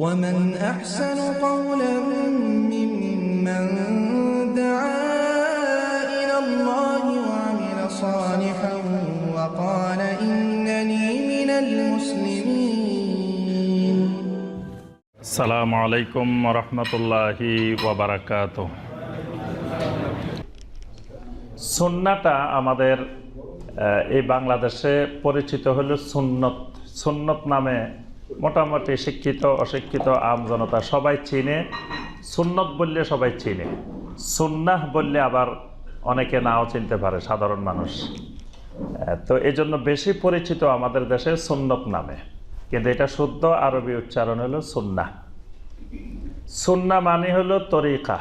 ومن أحسن قولا ممن دعا إلى الله وعمل صالحا وقال إنني من المسلمين সালামু আলাইকুম রহমতুল্লাহি ওবরাকাত সুন্নাটা আমাদের আহ, এই বাংলাদেশে পরিচিত হলো সুন্নত সুন্নত নামে মোটামুটি শিক্ষিত, অশিক্ষিত, আম জনতা সবাই চিনে। সুন্নত বললে সবাই চিনে। সুন্নাহ বললে আবার অনেকে নাও চিনতে পারে, সাধারণ মানুষ। তো এই জন্য বেশি পরিচিত আমাদের দেশে সুন্নত নামে। কিন্তু এটা শুদ্ধ আরবি উচ্চারণ হলো সুন্না সুন্না মানে হলো তরিকা।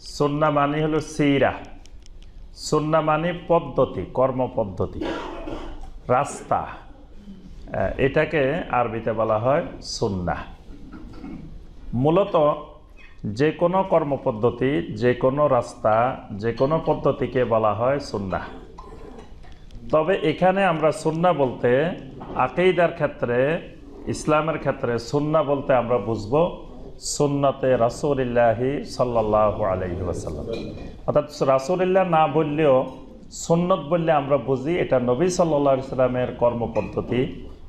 সুন্না মানে হলো সিরা। সুন্না মানে পদ্ধতি, কর্মপদ্ধতি। রাস্তা। এটাকে আরবিতে বলা হয় সুন্না মূলত যে কোনো কর্মপদ্ধতি, যে কোনো রাস্তা, যে কোনো পদ্ধতিকে বলা হয় সুন্না তবে এখানে আমরা সুন্না বলতে আকেইদার ক্ষেত্রে, ইসলামের ক্ষেত্রে সুন্না বলতে আমরা বুঝব সুন্নতে রাসুলিল্লাহি সাল্লাহ আলহি ওয়াসাল্লাম। অর্থাৎ রাসুলিল্লাহ না বললেও সুন্নত বললে আমরা বুঝি এটা নবী সাল্লা ইসলামের কর্মপদ্ধতি।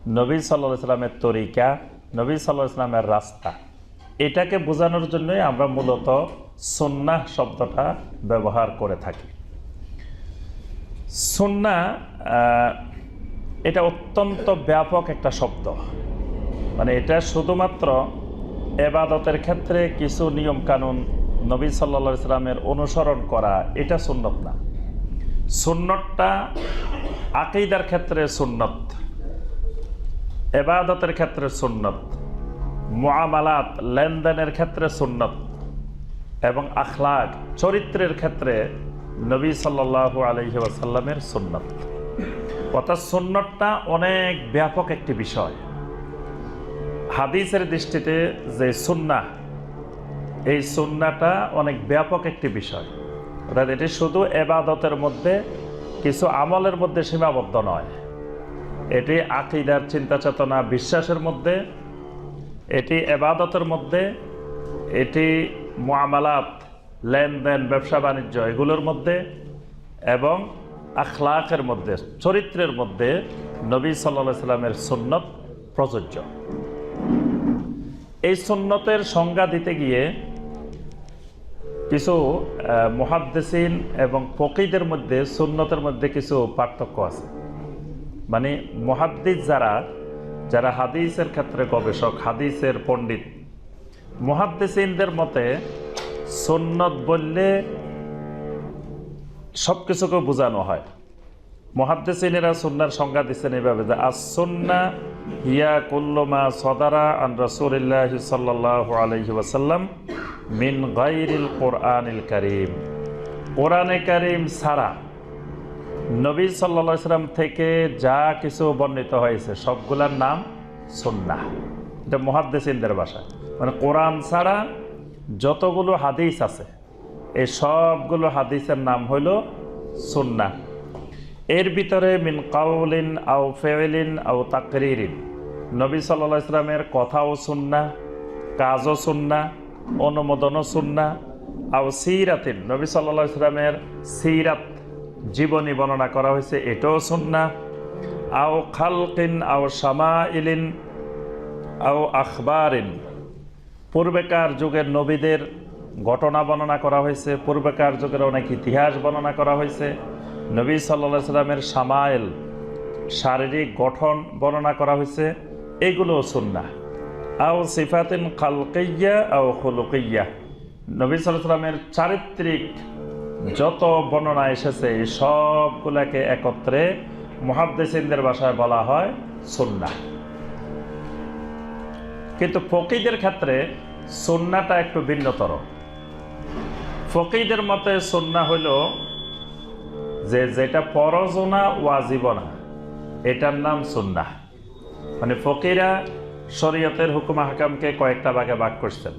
নবী সাল্লা ইসলামের তরিকা, নবী সাল্লাহ ইসলামের রাস্তা। এটাকে বোঝানোর জন্যই আমরা মূলত সুন্নাহ শব্দটা ব্যবহার করে থাকি। সুন্না এটা অত্যন্ত ব্যাপক একটা শব্দ। মানে এটা শুধুমাত্র এবাদতের ক্ষেত্রে কিছু নিয়ম কানুন নবী সাল্লা ইসলামের অনুসরণ করা, এটা সুন্নত না। সুন্নতটা আকিদার ক্ষেত্রে সুন্নত। এবাদতের ক্ষেত্রে সুন্নত, মুআমালাত, লেনদেনের ক্ষেত্রে সুন্নত এবং আখলাক, চরিত্রের ক্ষেত্রে নবী সাল্লাল্লাহু আলহি ওয়াসাল্লামের সুন্নত। অর্থাৎ সুন্নতটা অনেক ব্যাপক একটি বিষয়। হাদিসের দৃষ্টিতে যে সুন্না এই সুন্নাটা অনেক ব্যাপক একটি বিষয়। অর্থাৎ এটি শুধু এবাদতের মধ্যে, কিছু আমলের মধ্যে সীমাবদ্ধ নয়। এটি আকিদার চিন্তা চেতনা বিশ্বাসের মধ্যে, এটি এবাদতের মধ্যে, এটি মুআমালাত, লেনদেন, ব্যবসা বাণিজ্য এগুলোর মধ্যে এবং আখলাকের মধ্যে, চরিত্রের মধ্যে নবী সাল্লা সাল্লামের সুন্নত প্রযোজ্য। এই সুন্নতের সংজ্ঞা দিতে গিয়ে কিছু মহাদ্দেসিন এবং ফকিদের মধ্যে, সুন্নতের মধ্যে কিছু পার্থক্য আছে। মানে মহাদ্দিস যারা যারা হাদিসের ক্ষেত্রে গবেষক, হাদিসের পণ্ডিত, মহাদ্দেসিনদের মতে সুন্নত বললে সব কিছুকে বোঝানো হয়। মহাদ্দেসিনেরা সুন্নার সংজ্ঞা দিচ্ছেন এইভাবে যে আসন্না হিয়া কুল্লমা সদারা আন রসুলিল্লাহ সাল্লাহ আলহি ওয়াসাল্লাম মিন গাইরিল কোরআনিল করিম। কোরআনে করিম ছাড়া নবী সাল্লা সাল্লাম থেকে যা কিছু বর্ণিত হয়েছে, সবগুলার নাম সুন্না এটা মহাদ্দেসিনদের ভাষা। মানে কোরআন ছাড়া যতগুলো হাদিস আছে, এই সবগুলো হাদিসের নাম হইল সুন্না এর ভিতরে মিন কাউলিন আও ফেলিন আও তাকরিরিন। নবী সাল্লা ইসলামের কথাও সুন্না কাজও সুন্না অনুমোদনও সুন্না আও সিরাতিন। নবী সাল্লা ইসলামের সিরাত জীবনী বর্ণনা করা হয়েছে, এটাও সুন্না আও খালকিন, আও শামা ইলিন আও আখবারিন। পূর্বেকার যুগের নবীদের ঘটনা বর্ণনা করা হয়েছে, পূর্বেকার যুগের অনেক ইতিহাস বর্ণনা করা হয়েছে। নবী সাল্লা সাল্লামের সামাইল শারীরিক গঠন বর্ণনা করা হয়েছে, এগুলোও সুন্না আও সিফাতিন খালকাইয়া আও হলুকাইয়া নবী সাল্লামের চারিত্রিক যত বর্ণনা এসেছে, এই সবগুলাকে একত্রে মহাদ্দেসিনদের ভাষায় বলা হয় সুন্না কিন্তু ফকিদের ক্ষেত্রে সন্নাটা একটু ভিন্নতর। ফকিদের মতে সন্না হইল যে যেটা পরজনা ওয়াজিবনা এটার নাম সুন্না মানে ফকিরা শরীয়তের হুকুম হাকামকে কয়েকটা ভাগে ভাগ করছেন,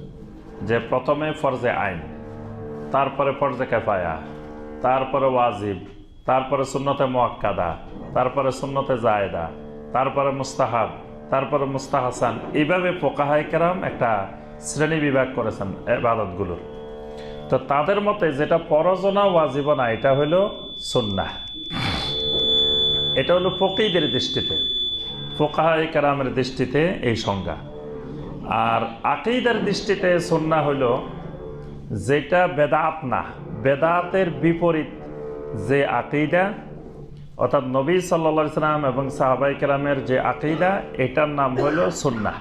যে প্রথমে ফরজে আইন। তারপরে ফরজে কেফায়া, তারপরে ওয়াজিব, তারপরে সুন্নতে মোয়াক্কাদা, তারপরে সুন্নতে জায়দা, তারপরে মুস্তাহাব, তারপরে মুস্তাহাসান। এইভাবে ফোকাহাই কেরাম একটা শ্রেণি বিভাগ করেছেন এবাদতগুলোর তো তাদের মতে যেটা পরজনা ওয়াজিব না, এটা হলো সুন্নাহ। এটা হলো ফকিদের দৃষ্টিতে ফোকাহাই কেরামের দৃষ্টিতে এই সংজ্ঞা। আর আকিদার দৃষ্টিতে সুন্না হলো যেটা বেদাত না বেদাতের বিপরীত যে আকিদা অর্থাৎ নবী সাল্লা সাল্লাম এবং সাহাবাই কেরামের যে আকিদা এটার নাম হলো সুন্না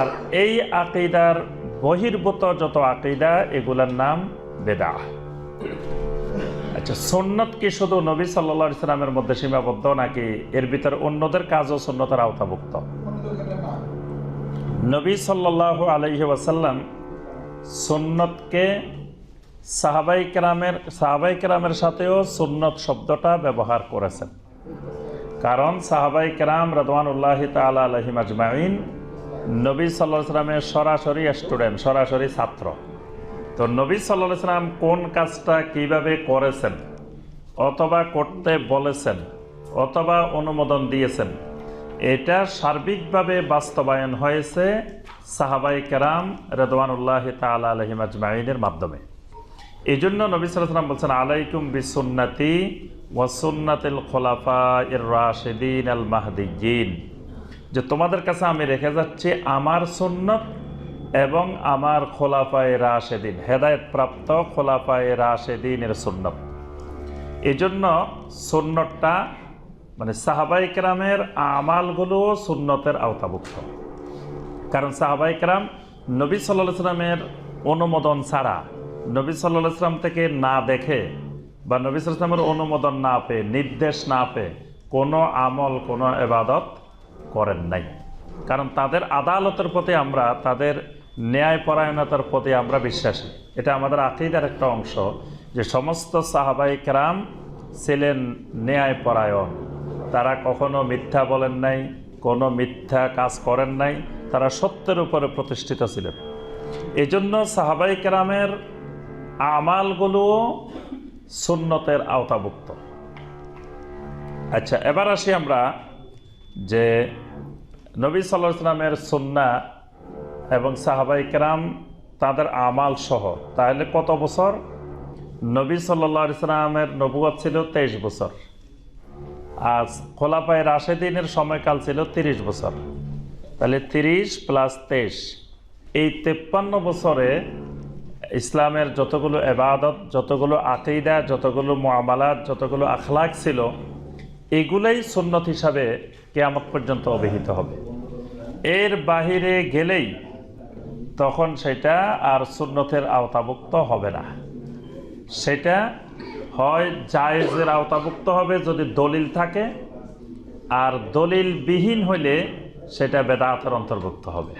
আর এই আকিদার বহির্ভূত যত আকিদা এগুলার নাম বেদা আচ্ছা সুন্নত কি শুধু নবী সাল্লা সাল্লামের মধ্যে সীমাবদ্ধ নাকি এর ভিতর অন্যদের কাজও সুন্নতের আওতাভুক্ত? নবী সাল্লাহ আলহি ওয়াসাল্লাম সুন্নতকে সাহাবাই কেরামের সাহাবাই কেরামের সাথেও সুন্নত শব্দটা ব্যবহার করেছেন। কারণ সাহাবাই কেরাম রদওয়ানুল্লাহ তালা আলহিম আজমাইন নবী সাল্লাহ সাল্লামের সরাসরি স্টুডেন্ট সরাসরি ছাত্র। তো নবী সাল্লাহ সাল্লাম কোন কাজটা কীভাবে করেছেন, অথবা করতে বলেছেন, অথবা অনুমোদন দিয়েছেন এটা সার্বিকভাবে বাস্তবায়ন হয়েছে সাহাবাই কেরাম রেদওয়ানুল্লাহ তালা আলহিম আজমাইনের মাধ্যমে। এই জন্য নবী সাল্লাম বলছেন, আলাইকুম বিসুন্নাতি ওয়াসুন্নাতিল খোলাফা ইর রাশেদিন আল মাহদিন যে তোমাদের কাছে আমি রেখে যাচ্ছি আমার সুন্নত এবং আমার খোলাফায় রাশেদিন হেদায়ত প্রাপ্ত খোলাফায় রাশেদিনের সুন্নত। এজন্য জন্য সুন্নতটা মানে সাহাবাই কেরামের আমালগুলো সুন্নতের আওতাভুক্ত। কারণ সাহাবাই কেরাম নবী সাল্লাহ সাল্লামের অনুমোদন ছাড়া নবী সাল্লাহ সাল্লাম থেকে না দেখে বা নবী সাল্লামের অনুমোদন না পেয়ে, নির্দেশ না পেয়ে কোনো আমল, কোনো এবাদত করেন নাই। কারণ তাদের আদালতের প্রতি আমরা, তাদের ন্যায়পরায়ণতার প্রতি আমরা বিশ্বাসী। এটা আমাদের আকিদার একটা অংশ যে সমস্ত সাহাবাই কেরাম ছিলেন ন্যায়পরায়ণ। তারা কখনো মিথ্যা বলেন নাই, কোনো মিথ্যা কাজ করেন নাই, তারা সত্যের উপরে প্রতিষ্ঠিত ছিলেন। এই জন্য সাহাবাই কেরামের আমালগুলো সুন্নতের আওতাভুক্ত। আচ্ছা এবার আসি আমরা যে নবী সাল্লাহ সাল্লামের সুন্না এবং সাহাবাই কেরাম তাদের আমাল সহ। তাহলে কত বছর? নবী সাল্লা সাল্লামের নবুয়াদ ছিল তেইশ বছর। আর খোলাপায় রাশেদিনের সময়কাল ছিল তিরিশ বছর। তাহলে তিরিশ প্লাস তেইশ। এই তেপ্পান্ন বছরে ইসলামের যতগুলো এবাদত যতগুলো আকিদা, যতগুলো মামালাত যতগুলো আখলাক ছিল, এগুলাই সুন্নত হিসাবে কেয়ামত পর্যন্ত অভিহিত হবে। এর বাহিরে গেলেই তখন সেটা আর সুন্নতের আওতাভুক্ত হবে না। সেটা হয় জায়েজের আওতাভুক্ত হবে যদি দলিল থাকে আর দলিলবিহীন হইলে সেটা বেদাতের অন্তর্ভুক্ত হবে।